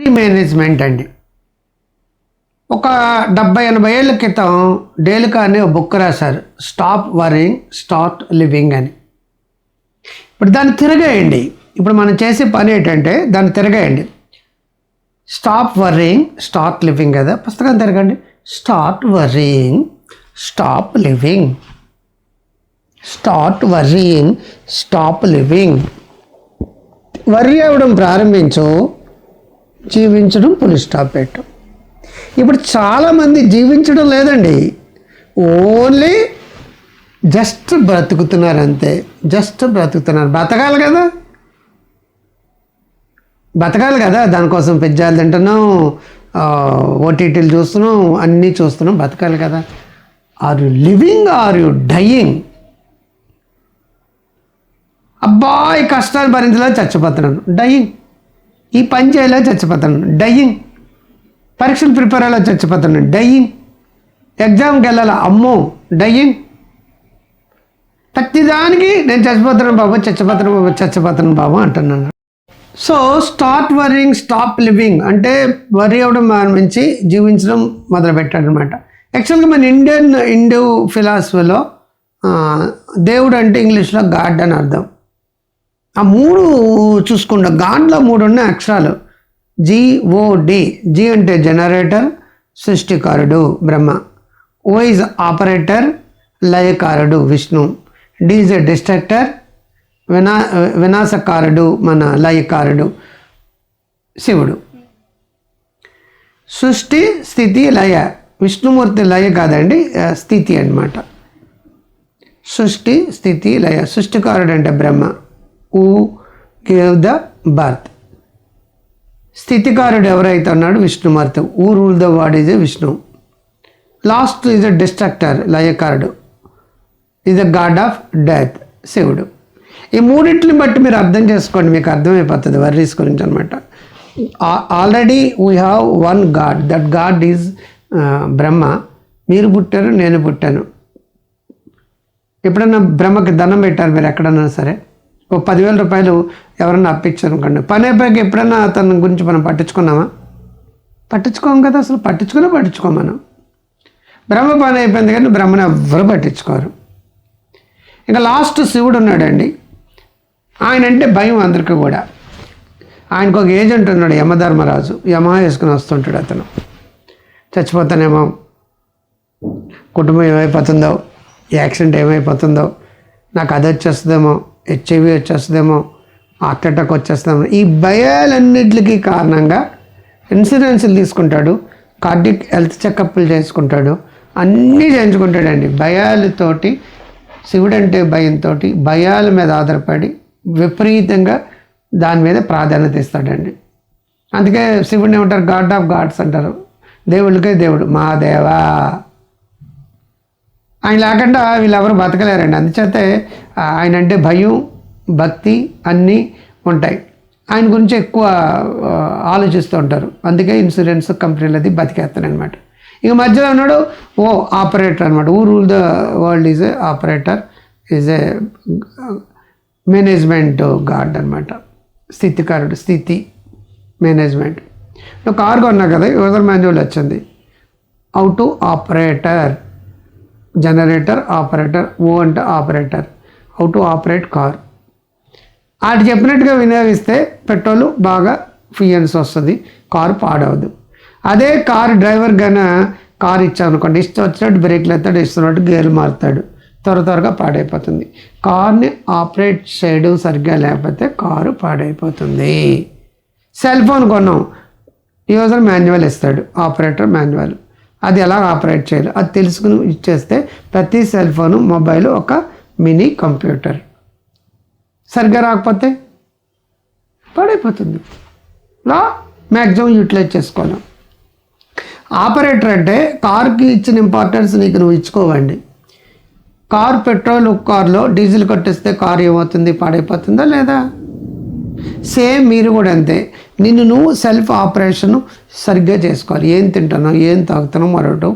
Management అండి. ఒక డెబ్బై ఎనభై ఏళ్ళ క్రితం డేలుకా అనే ఒక బుక్ రాశారు. స్టాప్ వరింగ్ స్టార్ట్ లివింగ్ అని. ఇప్పుడు దాన్ని తిరగేయండి. ఇప్పుడు మనం చేసే పని ఏంటంటే దాన్ని తిరగేయండి. స్టాప్ వర్రింగ్ స్టార్ట్ లివింగ్ కదా. పుస్తకం తిరగండి. Start worrying stop living start worrying stop living worry అవ్వడం ప్రారంభించు. జీవించడం పులి స్టాప్ పెట్టు ఇప్పుడు చాలామంది జీవించడం లేదండి. ఓన్లీ జస్ట్ బ్రతుకుతున్నారు అంతే జస్ట్ బ్రతుకుతున్నారు. బతకాలి కదా. బతకాలి కదా. దానికోసం పిజ్జాలు తింటున్నాం ఓటీటీలు చూస్తున్నాం అన్నీ చూస్తున్నాం. బతకాలి కదా. Are you living are you dying అబ్బాయి కష్టాలు భరించలేదు చచ్చిపోతున్నాను డయింగ్ ఈ పని చేయలో చచ్చిపోతున్నాను డయింగ్ పరీక్షలు ప్రిపేర్ అయ్యేలా చచ్చిపోతున్నాను డయింగ్ ఎగ్జామ్కి వెళ్ళాలా? అమ్మో డయింగ్ ప్రతిదానికి నేను చచ్చిపోతున్నాను బాబు చచ్చిపోతున్నాను బాబు చచ్చిపోతున్నాను బాబు అంటున్నాను. So start worrying stop living అంటే వరి అవ్వడం ప్రారంభించి జీవించడం మొదలుపెట్టాడనమాట యాక్చువల్గా మన ఇండియన్ ఇండో ఫిలాసఫీలో దేవుడు అంటే ఇంగ్లీష్లో గాడ్ అని అర్థం. ఆ మూడు చూసుకుంటాం. గాడ్లో మూడు ఉన్న అక్షరాలు. జిఓడి జి అంటే జనరేటర్ సృష్టికారుడు Brahma. O is operator లయకారుడు Vishnu. D is a destructor వినా వినాశకారుడు మన లయకారుడు శివుడు. సృష్టి స్థితి లయ. విష్ణుమూర్తి లయ కాదండి స్థితి అన్నమాట. సృష్టి స్థితి లయ. సృష్టికారుడు అంటే Brahma. Who gave the birth స్థితికారుడు ఎవరైతే అన్నాడు Vishnumurthy who rule the world is a Vishnu. Last is a destructor లయకారుడు. Is a god of death శివుడు. ఈ మూడింటిని బట్టి మీరు అర్థం చేసుకోండి మీకు అర్థమైపోతుంది వర్రీస్ గురించి అనమాట already we have one god that god is Brahma. మీరు పుట్టారు నేను పుట్టాను. ఎప్పుడన్నా బ్రహ్మకి దండం పెట్టారు మీరు ఎక్కడన్నా సరే? ఓ పదివేల రూపాయలు ఎవరన్నా అప్పించారు పని అయిపోయాక ఎప్పుడన్నా అతని గురించి మనం పట్టించుకున్నామా? పట్టించుకోం కదా అసలు. పట్టించుకునే పట్టించుకోం మనం. బ్రహ్మ పని అయిపోయింది కానీ బ్రహ్మను ఎవ్వరు పట్టించుకోరు. ఇంకా లాస్ట్ శివుడు ఉన్నాడండి. ఆయన అంటే భయం అందరికీ కూడా. ఆయనకు ఒక ఏజెంట్ ఉన్నాడు యమధర్మరాజు. యమ వేసుకుని వస్తుంటాడు అతను. చచ్చిపోతానేమో. కుటుంబం ఏమైపోతుందో యాక్సిడెంట్ ఏమైపోతుందో నాకు అది వచ్చేస్తుందేమో. హెచ్ఐవి వచ్చేస్తుందేమో హార్ట్ అటాక్ వచ్చేస్తుందేమో ఈ భయాలన్నిటికీ కారణంగా ఇన్సూరెన్స్లు తీసుకుంటాడు కార్డిక్ హెల్త్ చెకప్లు చేసుకుంటాడు అన్నీ చేయించుకుంటాడండి. భయాలతోటి శివుడంటే భయంతో భయాల మీద ఆధారపడి విపరీతంగా దాని మీద ప్రాధాన్యత ఇస్తాడండి. అందుకే శివుడిని ఏమంటారు? గాడ్ ఆఫ్ గాడ్స్ అంటారు. దేవుడికే దేవుడు. మా దేవా ఆయన లేకుండా వీళ్ళెవరు బతకలేరండి. అందుచేతే ఆయన అంటే భయం భక్తి అన్నీ ఉంటాయి. ఆయన గురించి ఎక్కువ ఆలోచిస్తూ ఉంటారు. అందుకే ఇన్సూరెన్స్ కంపెనీలు అది బతికేస్తాను అనమాట ఇక మధ్యలో ఉన్నాడు ఓ ఆపరేటర్ అనమాట who rule the world is a operator is a management guard అనమాట స్థితికారుడు స్థితి మేనేజ్మెంట్. నువ్వు కారు కొన్నావు కదా యూజర్ మాన్యువల్ వచ్చింది? Out to operator. Generator operator O అంటే operator. How to operate car వాటి చెప్పినట్టుగా వినియోగిస్తే పెట్రోల్ బాగా ఫియన్స్ వస్తుంది కారు పాడవదు. అదే కారు డ్రైవర్ గన కారు ఇచ్చామనుకోండి ఇష్టం వచ్చినట్టు బ్రేక్లు ఎత్తాడు ఇస్తున్నట్టు గేర్లు మారుతాడు. త్వర త్వరగా పాడైపోతుంది. కార్ని ఆపరేట్ చేయడం సరిగ్గా లేకపోతే కారు పాడైపోతుంది. సెల్ ఫోన్ కొన్నాం. యూజర్ మాన్యువల్ ఇస్తాడు ఆపరేటర్ మాన్యువల్ అది ఎలా ఆపరేట్ చేయాలి? అది తెలుసుకుని ఇచ్చేస్తే ప్రతి సెల్ ఫోను మొబైల్ ఒక మినీ కంప్యూటర్ సరిగ్గా రాకపోతే పాడైపోతుంది. లా మ్యాక్సిమం యూటిలైజ్ చేసుకోలేం. ఆపరేటర్ అంటే కార్కి ఇచ్చిన ఇంపార్టెన్స్ నీకు నువ్వు ఇచ్చుకోవండి. కార్ పెట్రోల్ కార్లో డీజిల్ కొట్టిస్తే కారు ఏమవుతుంది? పాడైపోతుందా లేదా? సేమ్ మీరు కూడా అంతే. నిన్ను నువ్వు సెల్ఫ్ ఆపరేషన్ సరిగ్గా చేసుకోవాలి. ఏం తింటున్నావు ఏం తాగుతున్నావు మరొకటి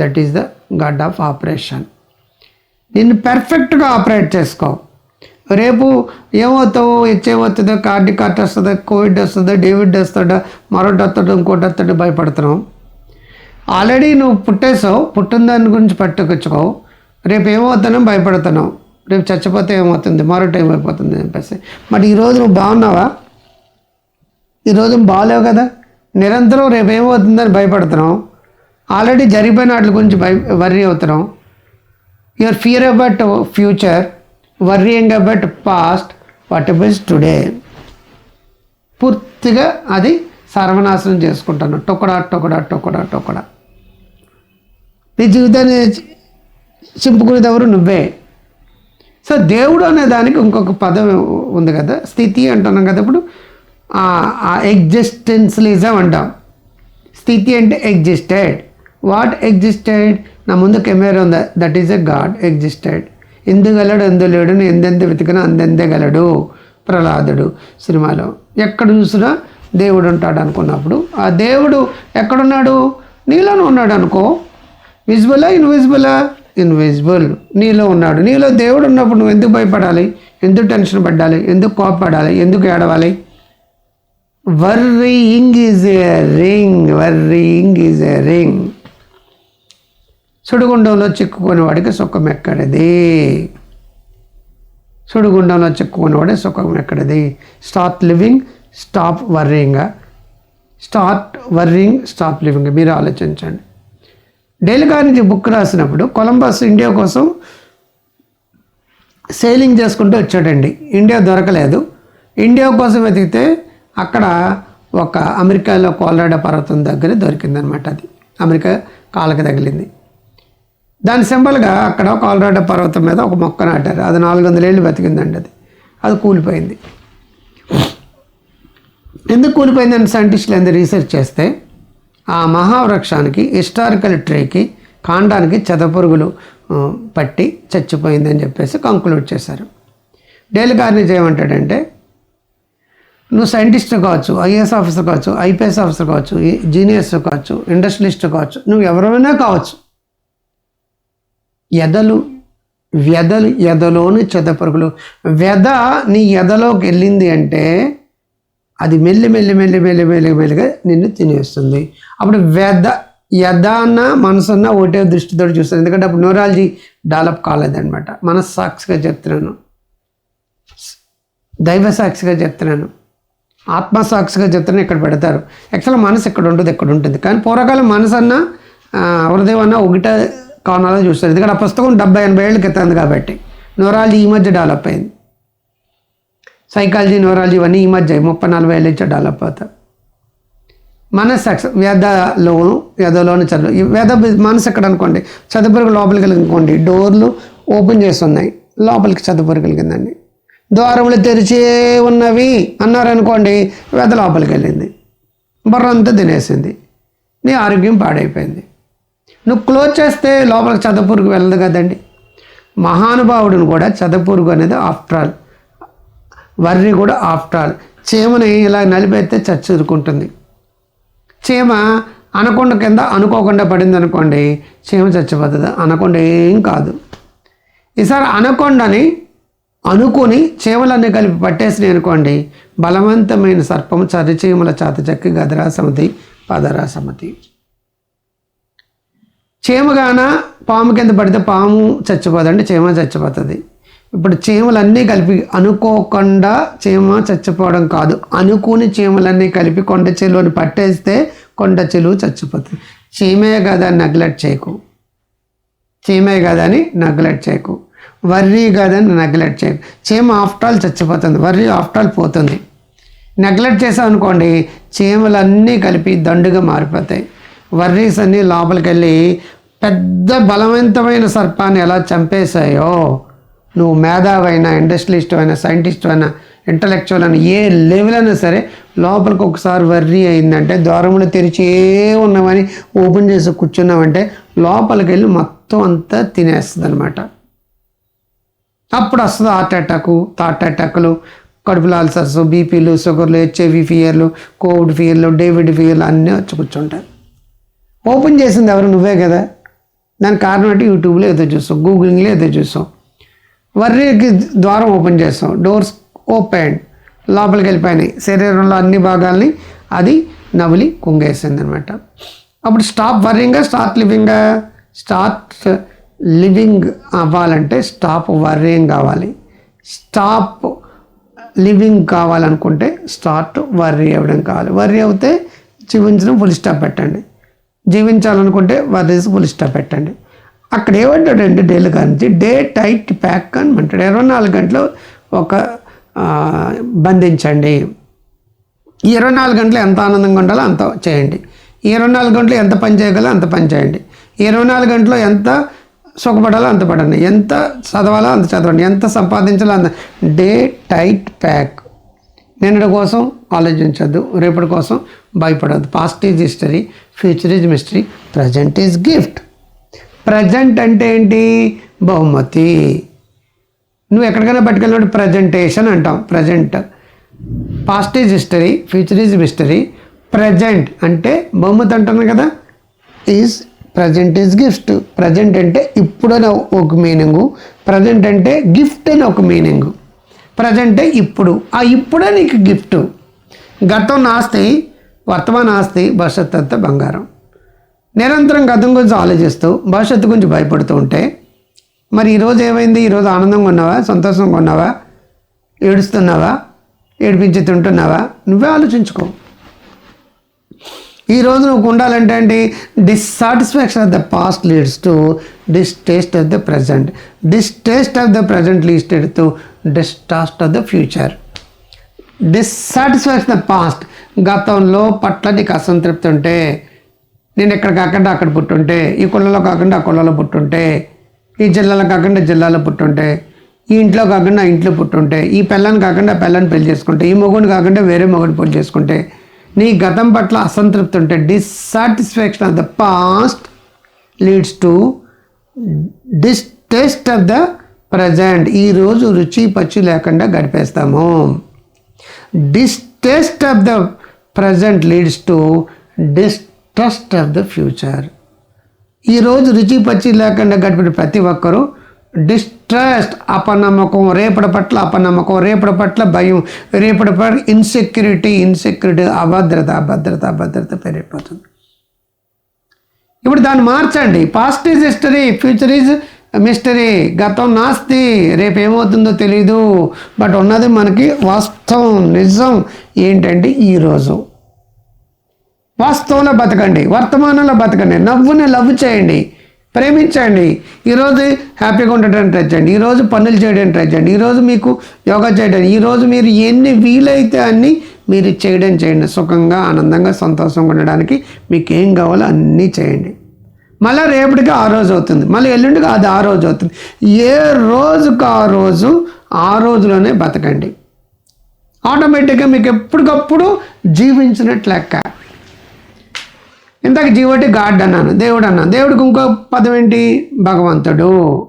that is the god of operation నిన్ను పెర్ఫెక్ట్గా ఆపరేట్ చేసుకో. రేపు ఏమవుతావు హెచ్ఏమవుతుందో కార్డిక్ కార్ట్ వస్తుందో కోవిడ్ వస్తుందో డేవిడ్ వస్తాడో మరొకటి వస్తాడో ఇంకోటి వస్తాడో భయపడుతున్నావు. ఆల్రెడీ నువ్వు పుట్టేసావు పుట్టిన దాని గురించి పట్టుకొచ్చుకోవు రేపు ఏమవుతానో భయపడుతున్నావు. రేపు చచ్చిపోతే ఏమవుతుంది? మరో టైం అయిపోతుంది అని చెప్పేసి. మరి ఈరోజు నువ్వు బాగున్నావా? ఈరోజు బాగాలేవు కదా? నిరంతరం రేపు ఏమవుతుందని భయపడుతున్నావు. ఆల్రెడీ జరిగిపోయిన వాటి గురించి భయ వర్రీ అవుతున్నాం your fear about future worrying about past what is today పూర్తిగా అది సర్వనాశనం చేసుకుంటాను. టొకడా టొకడా టొకడా టొకడా. నీ జీవితాన్ని చింపుకునేది ఎవరు? నువ్వే. సో దేవుడు అనే దానికి ఇంకొక పదం ఉంది కదా స్థితి అంటున్నాం కదా ఇప్పుడు. ఎగ్జిస్టెన్స్లిజం అంటాం. స్థితి అంటే ఎగ్జిస్టెడ్ వాట్ ఎగ్జిస్టెడ్ నా ముందు కెమెరా ఉంది? That is a god existed ఎందుగలడు ఎందులేడు ఎందెంత వెతికినా అందెందే గలడు. ప్రహ్లాదుడు సినిమాలో. ఎక్కడ చూసినా దేవుడు ఉంటాడు అనుకున్నప్పుడు. ఆ దేవుడు ఎక్కడున్నాడు? నీలోనే ఉన్నాడు అనుకో. విజిబులా ఇన్విజిబులా ఇన్విజిబుల్ నీలో ఉన్నాడు. నీలో దేవుడు ఉన్నప్పుడు నువ్వు ఎందుకు భయపడాలి? ఎందుకు టెన్షన్ పడాలి ఎందుకు కోపపడాలి? ఎందుకు ఏడవాలి? Worrying is a ring worrying is a ring సుడిగుండంలో చిక్కుకునే వాడికి సుఖం ఎక్కడిది? సుడిగుండంలో చిక్కుకునే వాడే సుఖం ఎక్కడిది? Start living stop worrying start worrying stop living మీరు ఆలోచించండి. డైలీ నుంచి బుక్ రాసినప్పుడు కొలంబస్ ఇండియా కోసం సేలింగ్ చేసుకుంటూ వచ్చాడండి. ఇండియా దొరకలేదు. ఇండియా కోసం వెతికితే అక్కడ ఒక అమెరికాలో కోలరాడో పర్వతం దగ్గర దొరికిందనమాట అది. అమెరికా కాళ్ళకి తగిలింది. దాని సింబల్గా అక్కడ కోలరాడో పర్వతం మీద ఒక మొక్క నాటారు. అది నాలుగు వందల ఏళ్ళు బతికిందండి అది. అది కూలిపోయింది. ఎందుకు కూలిపోయిందని సైంటిస్టులు ఎందుకు రీసెర్చ్ చేస్తే ఆ మహావృక్షానికి హిస్టారికల్ ట్రీకి కాండానికి చెదపురుగులు పట్టి చచ్చిపోయిందని చెప్పేసి కంక్లూడ్ చేశారు. డైలీ కార్నిజ్ ఏమంటాడంటే నువ్వు సైంటిస్ట్ కావచ్చు ఐఏఎస్ ఆఫీసర్ కావచ్చు ఐపీఎస్ ఆఫీసర్ కావచ్చు జీనియస్ కావచ్చు ఇండస్ట్రియలిస్ట్ కావచ్చు నువ్వు ఎవరైనా కావచ్చు. ఎదలు వ్యధలు ఎదలోని చెదపరుగులు. వ్యధ నీ ఎదలోకి వెళ్ళింది అంటే అది మెల్లి మెల్లి మెల్లి మెల్లి మెల్లి మెల్లిగా నిన్ను తినేస్తుంది. అప్పుడు వ్యధ యథాన్న అన్న మనసు ఒకటే దృష్టితో చూస్తుంది. ఎందుకంటే అప్పుడు న్యూరాలజీ డెవలప్ కాలేదనమాట మనస్సాక్షిగా చెప్తున్నాను. దైవ సాక్షిగా చెప్తున్నాను. ఆత్మ సాక్షిగా చెప్తున్నాను ఇక్కడ పెడతారు. యాక్చువల్గా మనసు ఇక్కడ ఉంటుంది ఇక్కడ ఉంటుంది. కానీ పూర్వకాలం మనసు అన్న ఆ, హృదయం అన్న ఒకటే కోణాలో చూస్తారు ఎందుకంటే ఆ పుస్తకం డెబ్బై ఎనభై ఏళ్ళ క్రితం కాబట్టి. న్యూరాలజీ ఈ మధ్య డెవలప్ అయింది. సైకాలజీ న్యూరాలజీ ఇవన్నీ ఈ మధ్య ముప్పై నలభై ఏళ్ళు నుంచి డెవలప్ అవుతాయి. మనస్సు వేదలోను వేదలోను చదువు ఈ వేద మనసు ఎక్కడ అనుకోండి చదువుపురుగు లోపలికి అనుకోండి డోర్లు ఓపెన్ చేస్తున్నాయి లోపలికి చదువుపురుగులు కిందండి ద్వారములు తెరిచే ఉన్నవి అన్నారు అనుకోండి వేద లోపలికి వెళ్ళింది. బుర్రంతా తినేసింది. నీ ఆరోగ్యం పాడైపోయింది. నువ్వు క్లోజ్ చేస్తే లోపలికి చదపురుగు వెళ్ళదు కదండి. మహానుభావుడిని కూడా చదపురుగు అనేది ఆఫ్టర్ ఆల్ వర్రి కూడా ఆఫ్టర్ చీమని ఇలా నలిపేస్తే చచ్చురుకుంటుంది చీమ అనకొండ కింద అనుకోకుండా పడింది అనుకోండి చీమ చచ్చిపోతుంది. అనకొండ ఏం కాదు. ఈసారి అనకొండని అనుకుని చీమలన్నీ కలిపి పట్టేసినాయి అనుకోండి బలవంతమైన సర్పం చర్రి చీమల చాత చెక్కి గదరా సమితి పదరా సమితి. చీమగాన పాము కింద పడితే పాము చచ్చిపోదండి చీమ చచ్చిపోతుంది. ఇప్పుడు చీమలన్నీ కలిపి అనుకోకుండా చీమ చచ్చిపోవడం కాదు. అనుకుని చీమలన్నీ కలిపి కొండ చెలువని పట్టేస్తే కొండ చెలువు చచ్చిపోతుంది. చీమే కదా అని నెగ్లెక్ట్ చేయకు. చీమే కదా అని నెగ్లెక్ట్ చేయకు. వర్రీ కాదని నెగ్లెక్ట్ చేయకు. చీమ ఆఫ్టర్ ఆల్ చచ్చిపోతుంది. వర్రీ ఆఫ్టర్ ఆల్ పోతుంది. నెగ్లెక్ట్ చేసాం అనుకోండి చీమలన్నీ కలిపి దండుగా మారిపోతాయి. వర్రీస్ అన్నీ లోపలికి వెళ్ళి పెద్ద బలవంతమైన సర్పాన్ని ఎలా చంపేశాయో నువ్వు మేధావైనా ఇండస్ట్రియలిస్ట్ అయినా సైంటిస్ట్ అయినా ఇంటలెక్చువల్ అయినా ఏ లెవెల్ అయినా సరే లోపలికి ఒకసారి వర్రీ అయిందంటే ద్వారములు తెరిచే ఉన్నామని ఓపెన్ చేసి కూర్చున్నామంటే లోపలికి వెళ్ళి మొత్తం అంతా తినేస్తుంది అనమాట అప్పుడు వస్తుంది హార్ట్ అటాక్ హార్ట్ అటాక్లు కడుపులో అల్సర్స్ బీపీలు షుగర్లు హెచ్ఐవి ఫియర్లు కోవిడ్ ఫియర్లు డేవిడ్ ఫియర్లు అన్నీ వచ్చి కూర్చుంటాయి. ఓపెన్ చేసింది ఎవరు? నువ్వే కదా. దానికి కారణం అంటే యూట్యూబ్లో ఏదో చూసావు గూగులింగ్లో ఏదో చూసావు. వర్రీకి ద్వారం ఓపెన్ చేస్తాం. Doors open. లోపలికి వెళ్ళిపోయినాయి. శరీరంలో అన్ని భాగాల్ని అది నవిలి కుంగేసింది అనమాట అప్పుడు స్టాప్ వర్రింగా స్టార్ట్ లివింగ్గా స్టార్ట్ లివింగ్ అవ్వాలంటే స్టాప్ వర్రింగ్ కావాలి. స్టాప్ లివింగ్ కావాలనుకుంటే స్టార్ట్ వర్రీ అవ్వడం కావాలి. వర్రీ అవుతే జీవించడం ఫుల్ స్టాప్ పెట్టండి. జీవించాలనుకుంటే వర్రీస్ ఫుల్ స్టాప్ పెట్టండి. అక్కడ ఏమంటాడంటే డేలు కానించి డే టైట్ ప్యాక్ అని అంటాడు. ఇరవై నాలుగు గంటలు ఒక బంధించండి. ఇరవై నాలుగు గంటలు ఎంత ఆనందంగా ఉండాలో అంత చేయండి. ఇరవై నాలుగు గంటలు ఎంత పని చేయగలో అంత పని చేయండి. ఇరవై నాలుగు గంటలు ఎంత సుఖపడాలో అంత పడండి. ఎంత చదవాలో అంత చదవండి. ఎంత సంపాదించాలో అంత. Day tight pack. నిన్నటి కోసం ఆలోచించద్దు. రేపటి కోసం భయపడద్దు. Past is history. Future is mystery. Present is gift. Present అంటే ఏంటి? బహుమతి. నువ్వు ఎక్కడికైనా పట్టుకెళ్ళినప్పుడు ప్రజెంటేషన్ అంటాం. Present. Past is history future is mystery present అంటే బహుమతి అంటున్నాను కదా. Is present is gift present అంటే ఇప్పుడు ఒక మీనింగు ప్రజెంట్ అంటే గిఫ్ట్ అని ఒక మీనింగు ప్రజెంటే ఇప్పుడు. ఆ ఇప్పుడే నీకు గిఫ్ట్ గతం నాస్తి వర్తమాన ఆస్తి భవిష్యత్తు అంతా బంగారం. నిరంతరం గతం గురించి ఆలోచిస్తూ భవిష్యత్తు గురించి భయపడుతూ ఉంటే మరి ఈరోజు ఏమైంది? ఈరోజు ఆనందంగా ఉన్నావా సంతోషంగా ఉన్నావా ఏడుస్తున్నావా? ఏడిపించి తింటున్నావా? నువ్వే ఆలోచించుకో. ఈరోజు నువ్వు ఉండాలంటే ఏంటి? Dissatisfaction of the past leads to distaste of the present distaste of the present leads to distaste of the future dissatisfaction of past గతంలో పట్ల నీకు అసంతృప్తి ఉంటే నేను ఎక్కడ కాకుండా అక్కడ పుట్టుంటే ఈ కుళ్ళలో కాకుండా ఆ కుళ్ళలో పుట్టుంటే ఈ జిల్లాలో కాకుండా జిల్లాలో పుట్టుంటే ఈ ఇంట్లో కాకుండా ఇంట్లో పుట్టుంటే ఈ పిల్లని కాకుండా ఆ పిల్లని పెళ్ళి చేసుకుంటే ఈ మొగుడిని కాకుండా వేరే మొగుడిని పెళ్ళి చేసుకుంటే నీ గతం పట్ల అసంతృప్తి ఉంటే dissatisfaction of the past leads to distaste of the present ఈరోజు రుచి పచ్చి లేకుండా గడిపేస్తాము. Distaste of the present leads to trust of the future. ఈరోజు రుచి పచ్చి లేకుండా గడిపిన ప్రతి ఒక్కరూ డిస్ట్రస్ట్ అపనమ్మకం రేపటి పట్ల అపనమ్మకం రేపటి పట్ల భయం రేపటి పట్ల ఇన్సెక్యూరిటీ ఇన్సెక్యూరిటీ అభద్రత అభద్రత అభద్రత పెరిగిపోతుంది. ఇప్పుడు దాన్ని మార్చండి. Past is history future is mystery గతం నాస్తి. రేపు ఏమవుతుందో తెలియదు బట్ ఉన్నది మనకి వాస్తవం నిజం ఏంటంటే ఈరోజు వాస్తవంలో బతకండి వర్తమానంలో బతకండి నవ్వుని లవ్ చేయండి ప్రేమించండి. ఈరోజు హ్యాపీగా ఉండటానికి ట్రై చేయండి ఈరోజు పనులు చేయడానికి ట్రై చేయండి ఈరోజు మీకు యోగా చేయడానికి ఈరోజు మీరు ఎన్ని వీలైతే అన్ని మీరు చేయడం చేయండి. సుఖంగా ఆనందంగా సంతోషంగా ఉండడానికి మీకు ఏం కావాలో అన్నీ చేయండి. మళ్ళీ రేపటికి ఆ రోజు అవుతుంది మళ్ళీ ఎల్లుండికి అది ఆ రోజు అవుతుంది. ఏ రోజుకు ఆ రోజు ఆ రోజులోనే బతకండి. ఆటోమేటిక్గా మీకు ఎప్పటికప్పుడు జీవించినట్లు లెక్క. ఇందాక జీవటి గాడ్ అన్నాను దేవుడు అన్నాను. దేవుడికి ఇంకో పదం ఏంటి? భగవంతుడు.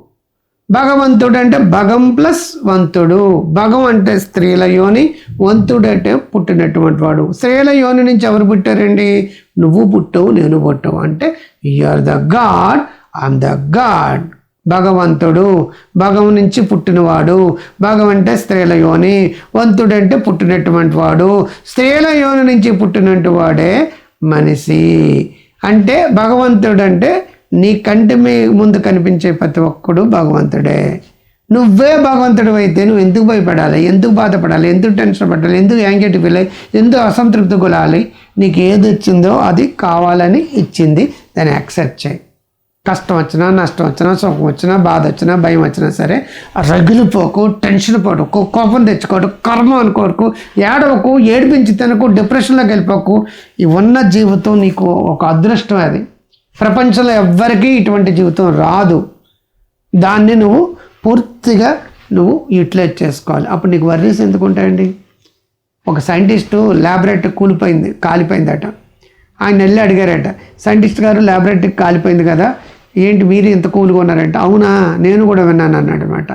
భగవంతుడు అంటే భగం ప్లస్ వంతుడు. భగం అంటే స్త్రీల యోని వంతుడు అంటే పుట్టినటువంటి వాడు. స్త్రీల యోని నుంచి ఎవరు పుట్టారండి? నువ్వు పుట్టవు నేను పుట్టవు. అంటే are the god I am the god భగవంతుడు భగం నుంచి పుట్టినవాడు. భగం అంటే స్త్రీల యోని వంతుడు అంటే పుట్టినటువంటి వాడు. స్త్రీల యోని నుంచి పుట్టినటువంటి వాడే మనిషి. అంటే భగవంతుడు అంటే నీ కంటి మీ ముందు కనిపించే ప్రతి ఒక్కడు భగవంతుడే. నువ్వే భగవంతుడు అయితే నువ్వు ఎందుకు భయపడాలి? ఎందుకు బాధపడాలి? ఎందుకు టెన్షన్ పడాలి? ఎందుకు యాంగ్జైటీ ఫీల్ అయ్యి? ఎందుకు అసంతృప్తి గులాలి నీకు ఏది వచ్చిందో అది కావాలని ఇచ్చింది. దాన్ని యాక్సెప్ట్ చేయి. కష్టం వచ్చినా నష్టం వచ్చినా సుఖం వచ్చినా బాధ వచ్చినా భయం వచ్చినా సరే రగిలిపోకు టెన్షన్ పడకు కోపం తెచ్చుకోడు కర్మ అనుకోకు ఏడవకు ఏడిపించి తినకు డిప్రెషన్లోకి వెళ్ళిపోకు. ఈ ఉన్న జీవితం నీకు ఒక అదృష్టం అది. ప్రపంచంలో ఎవ్వరికీ ఇటువంటి జీవితం రాదు. దాన్ని నువ్వు పూర్తిగా నువ్వు యూటిలైజ్ చేసుకోవాలి. అప్పుడు నీకు వర్రీస్ ఎందుకు ఉంటాయండి ఒక సైంటిస్టు ల్యాబొరేటరీ కూలిపోయింది కాలిపోయిందట. ఆయన వెళ్ళి అడిగారట సైంటిస్ట్ గారు ల్యాబొరేటరీ కాలిపోయింది కదా ఏంటి మీరు ఇంత కూలుగా ఉన్నారంటే? అవునా నేను కూడా విన్నాను అన్నాడు అనమాట.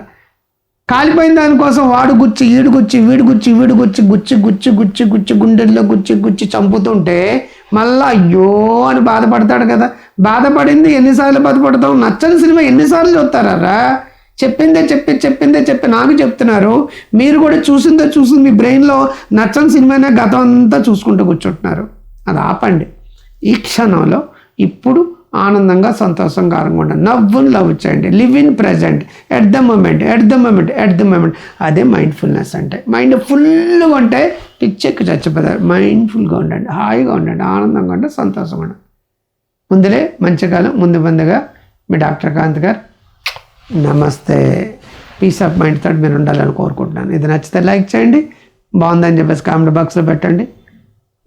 కాలిపోయిన దానికోసం వాడు గుచ్చి ఈడు గుచ్చి వీడు గుచ్చి వీడు గుచ్చి గుచ్చి గుచ్చి గుచ్చి గుచ్చి గుండెల్లో గుచ్చి గుచ్చి చంపుతుంటే మళ్ళా అయ్యో అని బాధపడతాడు కదా. బాధపడింది ఎన్నిసార్లు బాధపడతాం నచ్చని సినిమా ఎన్నిసార్లు చూస్తారా చెప్పిందే చెప్పి చెప్పిందే చెప్పి నాకు చెప్తున్నారు. మీరు కూడా చూసిందో చూసింది మీ బ్రెయిన్లో నచ్చని సినిమానే గతం అంతా చూసుకుంటూ కూర్చుంటున్నారు. అది ఆపండి. ఈ క్షణంలో ఇప్పుడు ఆనందంగా సంతోషంగా ఉండండి. నవ్వును లవ్ చేయండి. Live in present at the moment at the moment at the moment అదే మైండ్ఫుల్నెస్ అంటే. మైండ్ ఫుల్గా ఉంటే పిచ్చెక్కి చచ్చిపోతారు. మైండ్ఫుల్గా ఉండండి. హాయిగా ఉండండి. ఆనందంగా ఉండండి. సంతోషంగా ఉండండి. ముందులే మంచి కాలం ముందు ముందుగా మీ డాక్టర్ కాంత్ గారు నమస్తే. పీస్ ఆఫ్ మైండ్ తోటి మీరు ఉండాలని కోరుకుంటున్నాను. ఇది నచ్చితే లైక్ చేయండి. బాగుందని చెప్పేసి కామెంట్ బాక్స్లో పెట్టండి.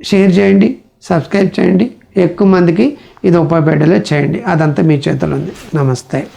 షేర్ చేయండి. సబ్స్క్రైబ్ చేయండి. ఎక్కువ మందికి ఇది ఉపయోగపడేలా చేయండి. అదంతా మీ చేతిలో ఉంది. నమస్తే.